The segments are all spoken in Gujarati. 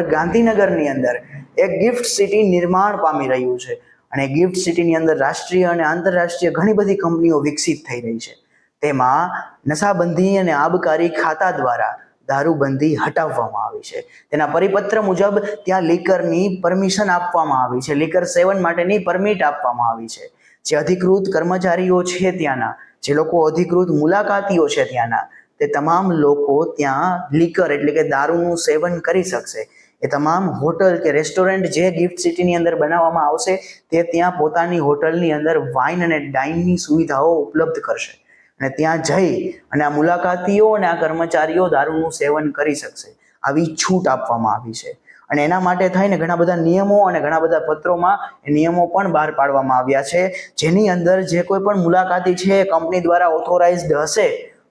ગાંધીનગરની અંદર એક ગિફ્ટ સિટી નિર્માણ પામી રહ્યું છે. અને ગિફ્ટ સિટીની અંદર રાષ્ટ્રીય અને આંતરરાષ્ટ્રીય ઘણી બધી કંપનીઓ વિકસિત થઈ રહી છે. તેમાં નશાબંધી અને આબકારી ખાતા દ્વારા દારૂબંધી હટાવવામાં આવી છે. તેના પરિપત્ર મુજબ ત્યાં લીકરની પરમિશન આપવામાં આવી છે. લીકર સેવન માટેની પરમિટ આપવામાં આવી છે. જે અધિકૃત કર્મચારીઓ છે ત્યાંના, જે લોકો અધિકૃત મુલાકાતીઓ છે ત્યાંના, તે તમામ લોકો ત્યાં લીકર એટલે કે દારૂનું સેવન કરી શકશે. એ તમામ હોટલ કે રેસ્ટોરન્ટ જે ગિફ્ટ સિટીની અંદર બનાવવામાં આવશે, તે ત્યાં પોતાની હોટલની અંદર વાઇન અને ડાઇનની સુવિધાઓ ઉપલબ્ધ કરશે. અને ત્યાં જઈ અને આ મુલાકાતીઓ અને આ કર્મચારીઓ દારૂનું સેવન કરી શકશે. આવી છૂટ આપવામાં આવી છે. અને એના માટે થઈને ઘણા બધા નિયમો અને ઘણા બધા પત્રોમાં એ નિયમો પણ બહાર પાડવામાં આવ્યા છે. જેની અંદર જે કોઈ પણ મુલાકાતી છે કંપની દ્વારા ઓથોરાઇઝડ હશે,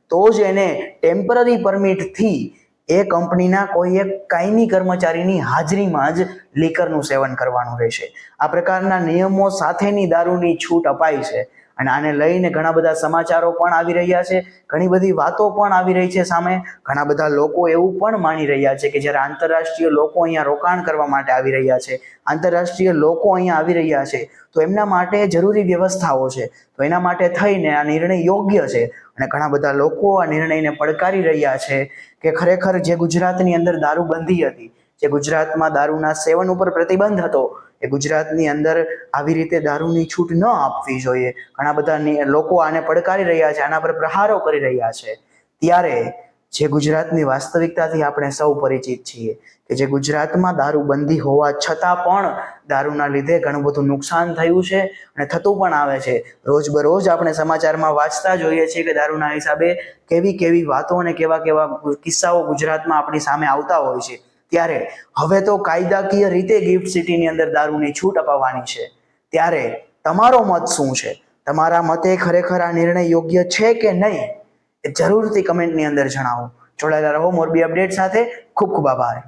તો જ એને ટેમ્પરરી પરમિટથી એ કંપનીના કોઈ એક કાયમી કર્મચારીની હાજરીમાં જ લીકરનું સેવન કરવાનું રહેશે. આ પ્રકારના નિયમો સાથેની દારૂની છૂટ અપાઈ છે. અને આને લઈને ઘણા બધા સમાચારો પણ આવી રહ્યા છે, ઘણી બધી વાતો પણ આવી રહી છે સામે. ઘણા બધા લોકો એવું પણ માની રહ્યા છે કે જ્યારે આંતરરાષ્ટ્રીય લોકો અહીંયા રોકાણ કરવા માટે આવી રહ્યા છે, આંતરરાષ્ટ્રીય લોકો અહીંયા આવી રહ્યા છે, તો એમના માટે જરૂરી વ્યવસ્થાઓ છે, તો એના માટે થઈને આ નિર્ણય યોગ્ય છે. અને ઘણા બધા લોકો આ નિર્ણયને પડકારી રહ્યા છે કે ખરેખર જે ગુજરાતની અંદર દારૂબંધી હતી, જે ગુજરાતમાં દારૂના સેવન ઉપર પ્રતિબંધ હતો એ ગુજરાતની અંદર આવી રીતે દારૂની છૂટ ન આપવી જોઈએ. ઘણા બધા લોકો આને પડકારી રહ્યા છે, આના પર પ્રહારો કરી રહ્યા છે. ત્યારે જે ગુજરાતની વાસ્તવિકતાથી આપણે સૌ પરિચિત છીએ કે જે ગુજરાતમાં દારૂબંધી હોવા છતાં પણ દારૂના લીધે ઘણું બધું નુકસાન થયું છે અને થતું પણ આવે છે. રોજબરોજ આપણે સમાચારમાં વાંચતા જોઈએ છીએ કે દારૂના હિસાબે કેવી કેવી વાતો અને કેવા કેવા કિસ્સાઓ ગુજરાતમાં આપણી સામે આવતા હોય છે. ત્યારે હવે તો કાયદાકીય રીતે ગિફ્ટ સિટીની અંદર દારૂની છૂટ અપાવવાની છે. ત્યારે તમારો મત શું છે? તમારા મતે ખરેખર આ નિર્ણય યોગ્ય છે કે નહીં? એ જરૂરથી કમેન્ટની અંદર જણાવો. જોડાયેલા રહો. મોરબી અપડેટ સાથે ખૂબ ખૂબ આભાર.